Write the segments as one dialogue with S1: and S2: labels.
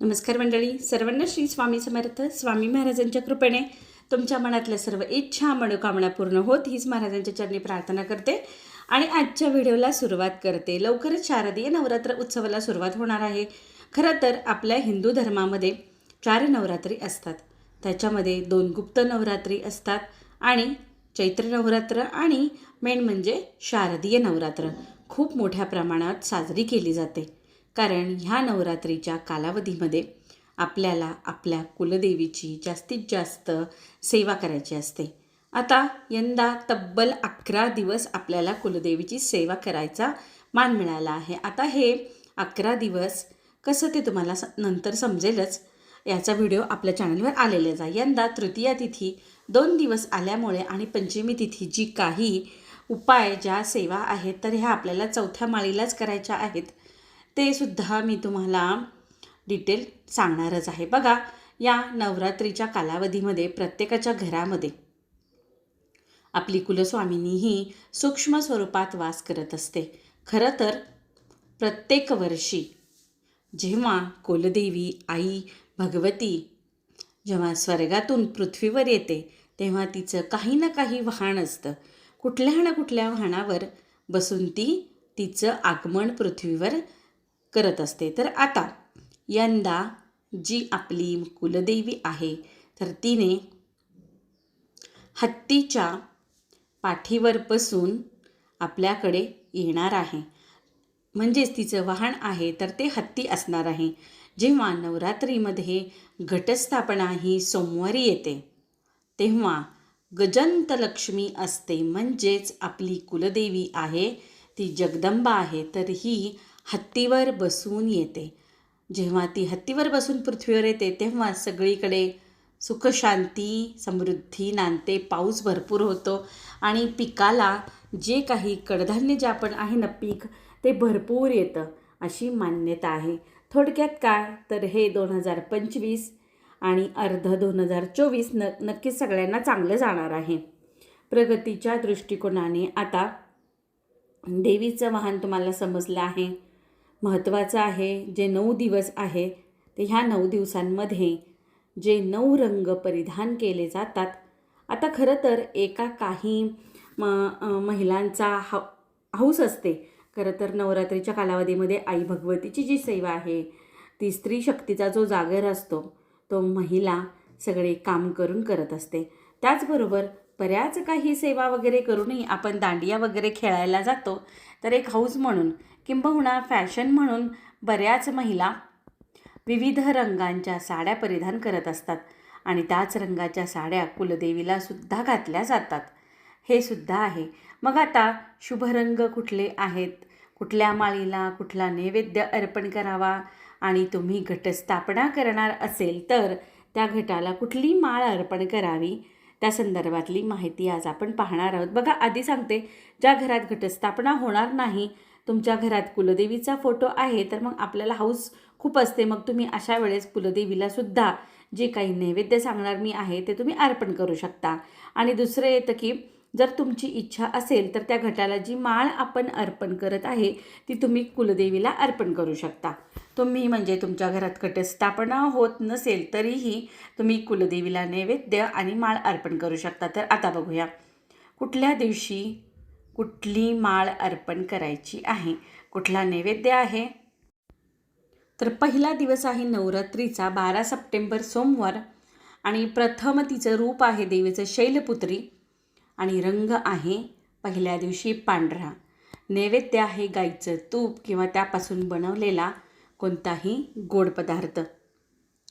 S1: नमस्कार मंडळी सर्वांना श्री स्वामी समर्थ स्वामी महाराजांच्या कृपेने तुमच्या मनातल्या सर्व इच्छा मनोकामना पूर्ण होत हीच महाराजांच्या चरणी प्रार्थना करते आणि आजच्या व्हिडिओला सुरुवात करते. लवकरच शारदीय नवरात्र उत्सवाला सुरुवात होणार आहे. खरं तर आपल्या हिंदू धर्मामध्ये चार नवरात्री असतात. त्याच्यामध्ये दोन गुप्त नवरात्री असतात आणि चैत्र नवरात्र आणि मेन म्हणजे शारदीय नवरात्र. खूप मोठ्या प्रमाणात साजरी केली जाते. कारण ह्या नवरात्रीच्या कालावधीमध्ये आपल्याला आपल्या कुलदेवीची जास्तीत जास्त सेवा करायची असते. आता यंदा तब्बल अकरा दिवस आपल्याला कुलदेवीची सेवा करायचा मान मिळाला आहे. आता हे अकरा दिवस कसं ते तुम्हाला स नंतर समजेलच. याचा व्हिडिओ आपल्या चॅनलवर आलेलाच आहे. यंदा तृतीया तिथी दोन दिवस आल्यामुळे आणि पंचमी तिथी जी काही उपाय ज्या सेवा आहेत तर ह्या आपल्याला चौथ्या माळीलाच करायच्या आहेत. ते सुद्धा मी तुम्हाला डिटेल सांगणारच आहे. बघा या नवरात्रीच्या कालावधीमध्ये प्रत्येकाच्या घरामध्ये आपली कुलस्वामिनी ही सूक्ष्म स्वरूपात वास करत असते. खरं तर प्रत्येक वर्षी जेव्हा कुलदेवी आई भगवती जेव्हा स्वर्गातून पृथ्वीवर येते तेव्हा तिचं काही ना काही वाहन असतं. कुठल्या ना कुठल्या वाहनावर बसून ती तिचं आगमन पृथ्वीवर करत असते. तर आता यंदा जी आपली कुलदेवी आहे तर तिने हत्तीच्या पाठीवर बसून आपल्याकडे येणार आहे. म्हणजेच तिचं वाहन आहे तर ते हत्ती असणार आहे. जेव्हा नवरात्रीमध्ये घटस्थापना ही सोमवारी येते तेव्हा गजंत लक्ष्मी असते. म्हणजेच आपली कुलदेवी आहे ती जगदंबा आहे. तर ही हत्तीवर बसून येते. जेव्हा ती हत्तीवर बसून पृथ्वीवर येते तेव्हा सगळीकडे सुखशांती समृद्धी नांदते. पाऊस भरपूर होतो आणि पिकाला जे काही कडधान्य जे आपण आहे ना पीक ते भरपूर येतं अशी मान्यता आहे. थोडक्यात काय? तर हे दोन हजार पंचवीस आणि अर्ध दोन हजार चोवीस न नक्कीच सगळ्यांना चांगलं जाणार आहे. प्रगतीच्या दृष्टिकोनाने आता देवीचं वाहन तुम्हाला समजलं आहे. महत्त्वाचं आहे जे नऊ दिवस आहे ते ह्या नऊ दिवसांमध्ये जे नऊ रंग परिधान केले जातात. आता खरं तर एका काही म महिलांचा हा हौस असते. खरं तर नवरात्रीच्या कालावधीमध्ये आई भगवतीची जी सेवा आहे ती स्त्री शक्तीचा जो जागर असतो तो महिला सगळे काम करून करत असते. त्याचबरोबर बऱ्याच काही सेवा वगैरे करूनही आपण दांडिया वगैरे खेळायला जातो. तर एक हौस म्हणून किंबहुना फॅशन म्हणून बऱ्याच महिला विविध रंगांच्या साड्या परिधान करत असतात आणि त्याच रंगाच्या साड्या कुलदेवीला सुद्धा घातल्या जातात. हे सुद्धा आहे. मग आता शुभ रंग कुठले आहेत? कुठल्या माळीला कुठला नैवेद्य अर्पण करावा? आणि तुम्ही घटस्थापना करणार असेल तर त्या घटाला कुठली माळ अर्पण करावी? त्या संदर्भातली माहिती आज आपण पाहणार आहोत. बघा आधी सांगते ज्या घरात घटस्थापना होणार नाही तुमच्या घरात कुलदेवीचा फोटो आहे तर मग आपल्याला हाऊस खूप असते. मग तुम्ही अशा वेळेस कुलदेवीला सुद्धा जे काही नैवेद्य सांगणार मी आहे ते तुम्ही अर्पण करू शकता. आणि दुसरं येतं की जर तुमची इच्छा असेल तर त्या घटाला जी माळ आपण अर्पण करत आहे ती तुम्ही कुलदेवीला अर्पण करू शकता. तुम्ही म्हणजे तुमच्या घरात घटस्थापना होत नसेल तरीही तुम्ही कुलदेवीला नैवेद्य आणि माळ अर्पण करू शकता. तर आता बघूया. कुठल्या दिवशी कुठली माळ अर्पण करायची आहे? कुठला नैवेद्य आहे? तर पहिला दिवस आहे नवरात्रीचा बारा सप्टेंबर सोमवार. आणि प्रथम तिचं रूप आहे देवीचं शैलपुत्री. आणि रंग आहे पहिल्या दिवशी पांढरा. नैवेद्य आहे गाईचं तूप किंवा त्यापासून बनवलेला कोणताही गोड पदार्थ.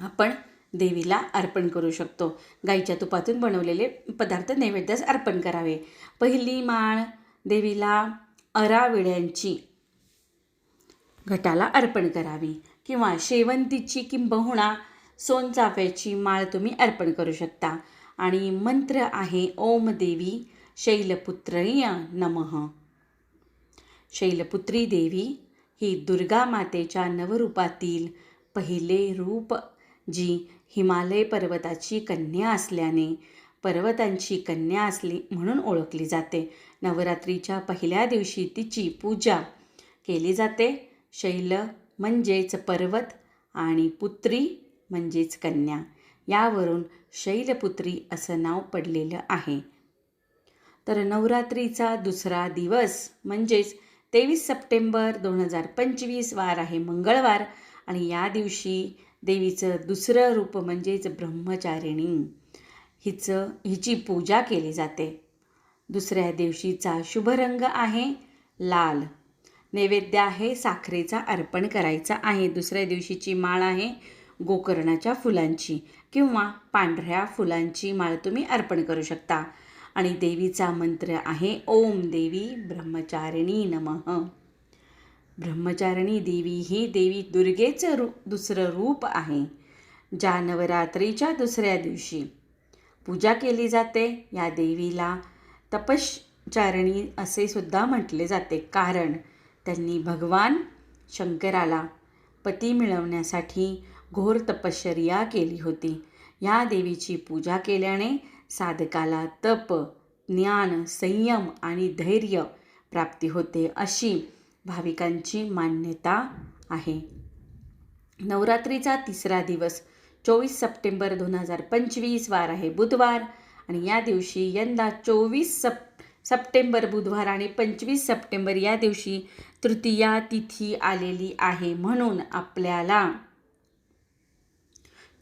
S1: आपण देवीला अर्पण करू शकतो. गाईच्या तुपातून बनवलेले पदार्थ नैवेद्यास अर्पण करावे. पहिली माळ देवीला अराविड्यांची घटाला अर्पण करावी किंवा शेवंतीची किंबहुणा सोनचाफ्याची माळ तुम्ही अर्पण करू शकता. आणि मंत्र आहे ओम देवी शैलपुत्रीय नमः. शैलपुत्री देवी ही दुर्गा मातेच्या नवरूपातील पहिले रूप जी हिमालय पर्वताची कन्या असल्याने पर्वतांची कन्या असली म्हणून ओळखली जाते. नवरात्रीच्या पहिल्या दिवशी तिची पूजा केली जाते. शैल म्हणजेच पर्वत आणि पुत्री म्हणजेच कन्या. यावरून शैलपुत्री असं नाव पडलेलं आहे. तर नवरात्रीचा दुसरा दिवस म्हणजेच तेवीस सप्टेंबर दोन हजार पंचवीस वार आहे मंगळवार आणि या दिवशी देवीचं दुसरं रूप म्हणजेच ब्रह्मचारिणी. हिचं हिची पूजा केली जाते. दुसऱ्या दिवशीचा शुभ रंग आहे लाल. नैवेद्य आहे साखरेचा अर्पण करायचा आहे. दुसऱ्या दिवशीची माळ आहे गोकर्णाच्या फुलांची किंवा पांढऱ्या फुलांची माळ तुम्ही अर्पण करू शकता. आणि देवीचा मंत्र आहे ओम देवी ब्रह्मचारिणी नमः. ब्रह्मचारिणी देवी ही देवी दुर्गेचं रू दुसरं रूप आहे. ज्या नवरात्रीच्या दुसऱ्या दिवशी पूजा केली जाते या देवीला तपश्चारिणी असे सुद्धा म्हटले जाते. कारण त्यांनी भगवान शंकराला पती मिळवण्यासाठी घोर तपश्चर्या केली होती. या देवीची पूजा केल्याने साधकाला तप ज्ञान संयम आणि धैर्य प्राप्ती होते अशी भाविकांची मान्यता आहे. नवरात्रीचा तिसरा दिवस चोवीस सप्टेंबर दोन हजार पंचवीस वार आहे. बुधवार आणि या दिवशी यंदा चोवीस सप सप्टेंबर बुधवार आणि पंचवीस सप्टेंबर या दिवशी तृतीया तिथी आलेली आहे म्हणून आपल्याला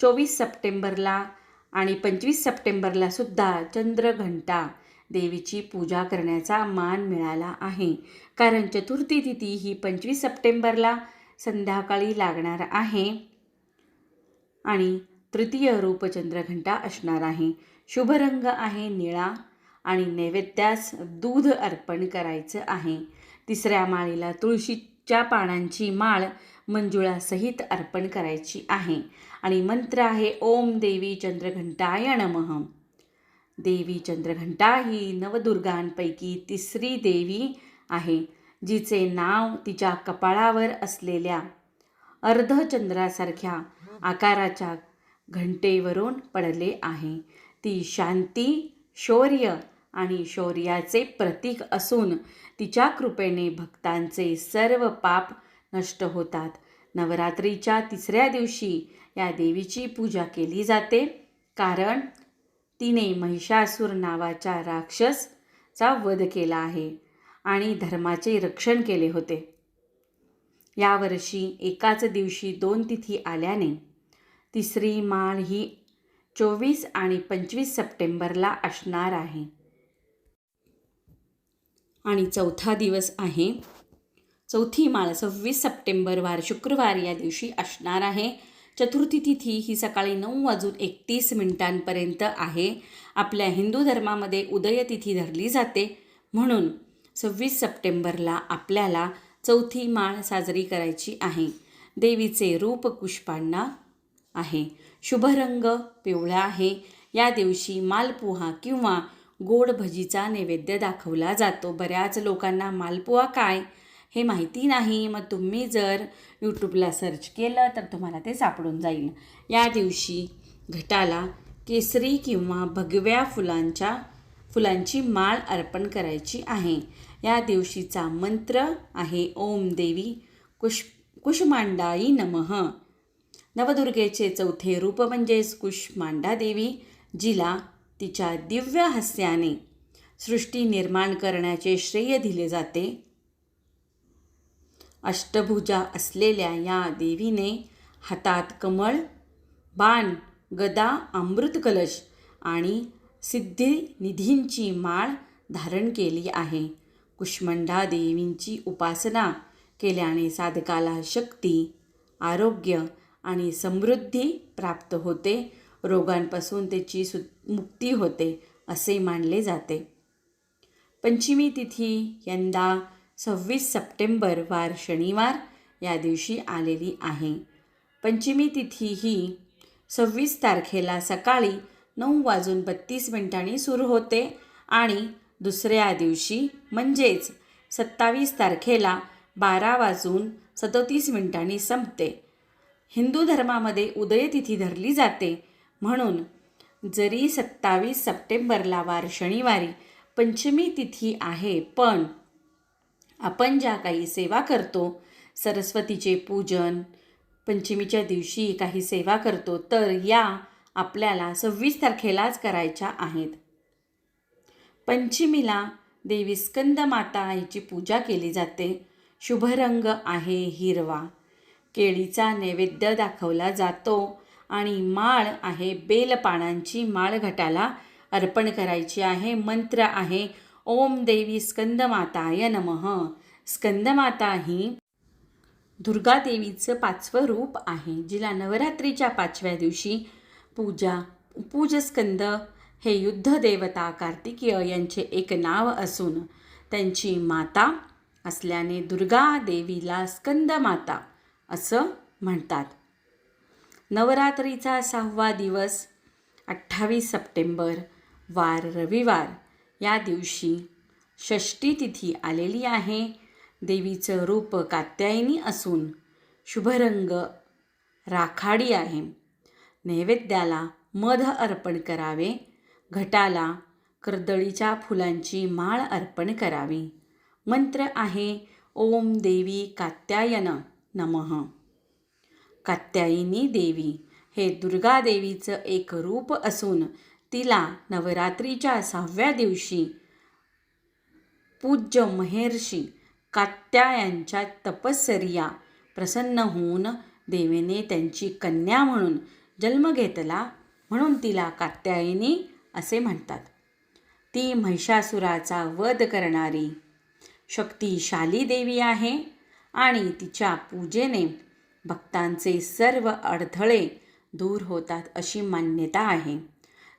S1: चोवीस सप्टेंबरला आणि पंचवीस सप्टेंबरला सुद्धा चंद्रघंटा देवीची पूजा करण्याचा मान मिळाला आहे. कारण चतुर्थी तिथी ही पंचवीस सप्टेंबरला संध्याकाळी लागणार आहे आणि तृतीय रूप चंद्रघंटा असणार आहे. शुभ रंग आहे निळा आणि नैवेद्यास दूध अर्पण करायचं आहे. तिसऱ्या माळीला तुळशीच्या पानांची माळ मंजुळासहित अर्पण करायची आहे. आणि मंत्र आहे ओम देवी चंद्रघंटाय नमः. देवी चंद्रघंटा ही नवदुर्गांपैकी तिसरी देवी आहे जिचे नाव तिच्या कपाळावर असलेल्या अर्धचंद्रासारख्या आकाराच्या घंटेवरून पडले आहे. ती शांती शौर्य आणि शौर्याचे प्रतीक असून तिच्या कृपेने भक्तांचे सर्व पाप नष्ट होतात. नवरात्रीच्या तिसऱ्या दिवशी या देवीची पूजा केली जाते. कारण तिने महिषासूर नावाच्या राक्षसचा वध केला आहे आणि धर्माचे रक्षण केले होते. यावर्षी एकाच दिवशी दोन तिथी आल्याने तिसरी माळ ही चोवीस आणि पंचवीस सप्टेंबरला असणार आहे. आणि चौथा दिवस आहे. चौथी माळ सव्वीस सप्टेंबरवार शुक्रवार या दिवशी असणार आहे. चतुर्थी तिथी ही सकाळी नऊ वाजून एकतीस मिनिटांपर्यंत आहे. आपल्या हिंदू धर्मामध्ये उदय तिथी धरली जाते. म्हणून सव्वीस सप्टेंबरला आपल्याला चौथी माळ साजरी करायची आहे. देवीचे रूप पुष्पांना आहे. शुभ रंग पिवळा आहे. या दिवशी मालपुहा किंवा गोड भजीचा नैवेद्य दाखवला जातो. बऱ्याच लोकांना मालपुहा काय हे माहिती नाही. मग तुम्ही जर यूट्यूबला सर्च केलं तर तुम्हाला ते सापडून जाईल. या दिवशी घटाला केसरी किंवा भगव्या फुलांच्या फुलांची माळ अर्पण करायची आहे. या दिवशीचा मंत्र आहे ओम देवी कुश कुशमांडाई नमः. नवदुर्गेचे चौथे रूप म्हणजेच कुशमांडा देवी जिला तिच्या दिव्य हास्याने सृष्टी निर्माण करण्याचे श्रेय दिले जाते. अष्टभुजा असलेल्या या देवीने हातात कमळ बाण गदा अमृत कलश आणि सिद्धिनिधींची माळ धारण केली आहे. कुष्मंडा देवींची उपासना केल्याने साधकाला शक्ती आरोग्य आणि समृद्धी प्राप्त होते. रोगांपासून त्याची सु मुक्ती होते असे मानले जाते. पंचमी तिथी यंदा सव्वीस सप्टेंबर वार शनिवार या दिवशी आलेली आहे. पंचमी तिथी ही सव्वीस तारखेला सकाळी नऊ वाजून बत्तीस मिनिटांनी सुरू होते आणि दुसऱ्या दिवशी म्हणजेच सत्तावीस तारखेला बारा वाजून सदोतीस मिनिटांनी संपते. हिंदू धर्मामध्ये उदयतिथी धरली जाते. म्हणून जरी सत्तावीस सप्टेंबरला वार शनिवारी पंचमी तिथी आहे पण आपण ज्या काही सेवा करतो सरस्वतीचे पूजन पंचमीच्या दिवशी काही सेवा करतो तर या आपल्याला सव्वीस तारखेलाच करायच्या आहेत. पंचमीला देवी स्कंद माता हिची पूजा केली जाते. शुभ रंग आहे हिरवा. केळीचा नैवेद्य दाखवला जातो आणि माळ आहे बेलपानांची माळ घटाला अर्पण करायची आहे. मंत्र आहे ओम देवी स्कंदमाताय नमः. स्कंदमाता ही दुर्गादेवीचं पाचवं रूप आहे जिला नवरात्रीच्या पाचव्या दिवशी पूजा पूजस्कंद हे युद्ध देवता कार्तिकीय यांचे एक नाव असून त्यांची माता असल्याने दुर्गा देवीला स्कंद माता असं म्हणतात. नवरात्रीचा सहावा दिवस अठ्ठावीस सप्टेंबर वार रविवार. या दिवशी षष्टी तिथी आलेली आहे. देवीचं रूप कात्यायनी असून शुभरंग राखाडी आहे. नैवेद्याला मध अर्पण करावे. घटाला कर्दळीच्या फुलांची माळ अर्पण करावी. मंत्र आहे ओम देवी कात्यायन. नमः. कात्यायिनी देवी हे दुर्गा देवीचं एक रूप असून तिला नवरात्रीच्या सहाव्या दिवशी पूज्य महेर्षी कात्यायांच्या तपस्सर्या प्रसन्न होऊन देवीने त्यांची कन्या म्हणून जन्म घेतला म्हणून तिला कात्यायिनी असे म्हणतात. ती महिषासुराचा वध करणारी शक्तिशाली देवी आहे. आणि तिच्या पूजेने भक्तांचे सर्व अडथळे दूर होतात अशी मान्यता आहे.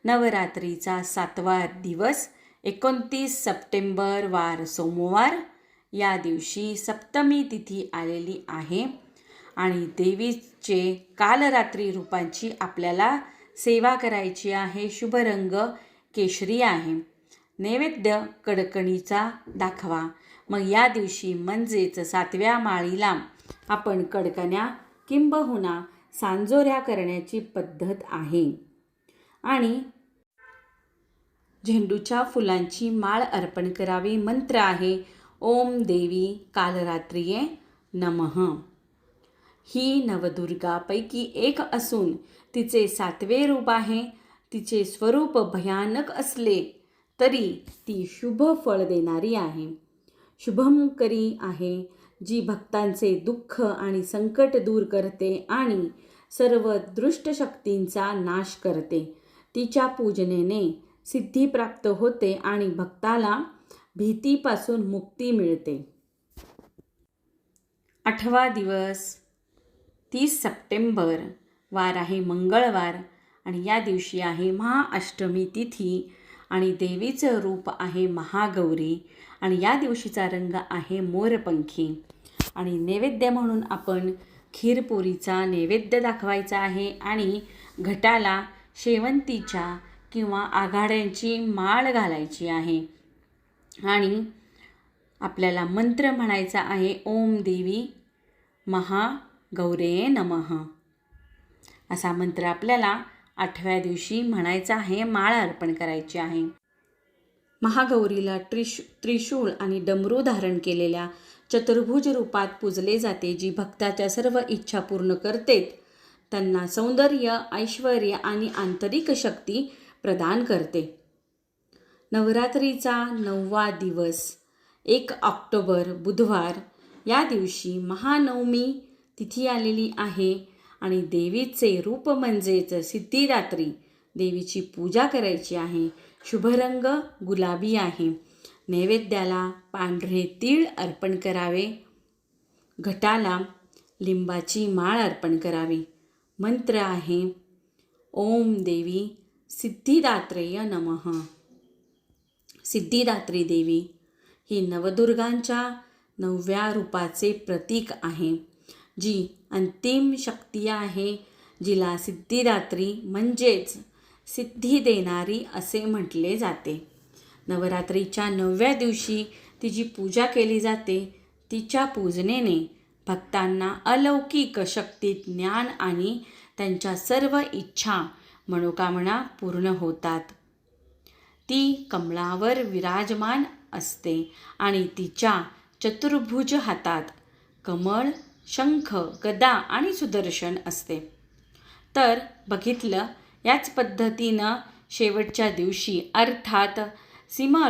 S1: नवरात्रीचा सातवा दिवस एकोणतीस सप्टेंबर वार सोमवार या दिवशी सप्तमी तिथी आलेली आहे आणि देवीचे कालरात्री रूपांची आपल्याला सेवा करायची आहे. शुभ रंग केशरी आहे. नैवेद्य कडकणीचा दाखवा. मग या दिवशी म्हणजेच सातव्या माळीला आपण कडकण्या किंबहुना सांजोऱ्या करण्याची पद्धत आहे. आणि झेंडूच्या फुलांची माळ अर्पण करावी मंत्र आहे. ओम देवी कालरात्रिये नमः. ही नवदुर्गापैकी एक असून तिचे सातवे रूप आहे. तिचे स्वरूप भयानक असले तरी ती शुभ फळ देणारी आहे. शुभमकरी आहे जी भक्तांचे दुःख आणि संकट दूर करते आणि सर्व दृष्ट शक्तींचा नाश करते. तिच्या पूजनेने सिद्धी प्राप्त होते आणि भक्ताला भीतीपासून मुक्ती मिळते. आठवा दिवस तीस सप्टेंबर वार आहे मंगळवार आणि या दिवशी आहे महाअष्टमी तिथी आणि देवीचं रूप आहे महागौरी. आणि या दिवशीचा रंग आहे मोरपंखी. आणि नैवेद्य म्हणून आपण खीरपुरीचा नैवेद्य दाखवायचा आहे आणि घटाला शेवंतीच्या किंवा आघाड्यांची माळ घालायची आहे. आणि आपल्याला मंत्र म्हणायचा आहे ओम देवी महागौरे नमः. असा मंत्र आपल्याला आठव्या दिवशी म्हणायचा आहे माळ अर्पण करायची आहे. महागौरीला त्रिश त्रिशूळ आणि डमरू धारण केलेल्या चतुर्भुज रूपात पूजले जाते जी भक्ताच्या सर्व इच्छा पूर्ण करते त्यांना सौंदर्य ऐश्वर आणि आंतरिक शक्ती प्रदान करते. नवरात्रीचा नववा दिवस एक ऑक्टोबर बुधवार या दिवशी महानवमी तिथी आलेली आहे आणि देवीचे रूप म्हणजेच सिद्धिदात्री देवीची पूजा करायची आहे. शुभरंग गुलाबी आहे. नैवेद्याला पांढरे तीळ अर्पण करावे. घटाला लिंबाची माळ अर्पण करावी. मंत्र आहे ओम देवी सिद्धिदात्रेय नमः. सिद्धिदात्री देवी ही नवदुर्गांच्या नवव्या रूपाचे प्रतीक आहे. जी अंतिम शक्ती आहे जिला सिद्धिदात्री म्हणजेच सिद्धी देणारी असे म्हटले जाते. नवरात्रीच्या नवव्या दिवशी तिची पूजा केली जाते. तिच्या पूजनेने भक्तांना अलौकिक शक्ती ज्ञान आणि त्यांच्या सर्व इच्छा मनोकामना पूर्ण होतात. ती कमळावर विराजमान असते आणि तिच्या चतुर्भुज हातात कमळ शंख गदा आणि सुदर्शन असते. तर बघितलं याच पद्धतीनं शेवटच्या दिवशी अर्थात सीमा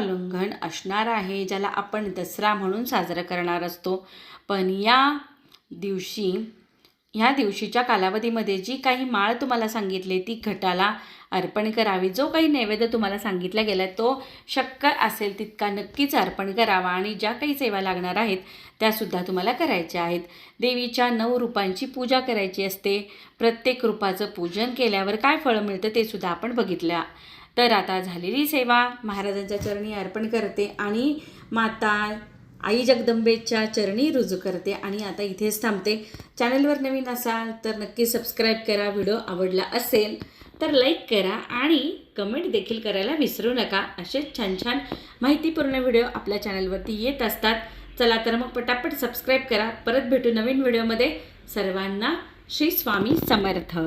S1: असणार आहे ज्याला आपण दसरा म्हणून साजरा करणार असतो. पण या दिवशी ह्या दिवशीच्या कालावधीमध्ये जी काही माळ तुम्हाला सांगितली ती घटाला अर्पण करावी. जो काही नैवेद्य तुम्हाला सांगितला गेला तो शक्य असेल तितका नक्कीच अर्पण करावा आणि ज्या काही सेवा लागणार आहेत त्यासुद्धा तुम्हाला करायच्या आहेत. देवीच्या नऊ रूपांची पूजा करायची असते. प्रत्येक रूपाचं पूजन केल्यावर काय फळं मिळतं ते सुद्धा आपण बघितलं तर आता झालेली सेवा महाराजांच्या चरणी अर्पण करते आणि माता आई जगदंबेच्या चरणी रुजू करते आणि आता इथेच थांबते. चॅनलवर नवीन असाल तर नक्की सबस्क्राईब करा. व्हिडिओ आवडला असेल तर लाईक करा आणि कमेंट देखील करायला विसरू नका. असेच छान छान माहितीपूर्ण व्हिडिओ आपल्या चॅनलवरती येत असतात. चला तर मग पटापट सबस्क्राईब करा. परत भेटू नवीन व्हिडिओमध्ये सर्वांना श्री स्वामी समर्थ.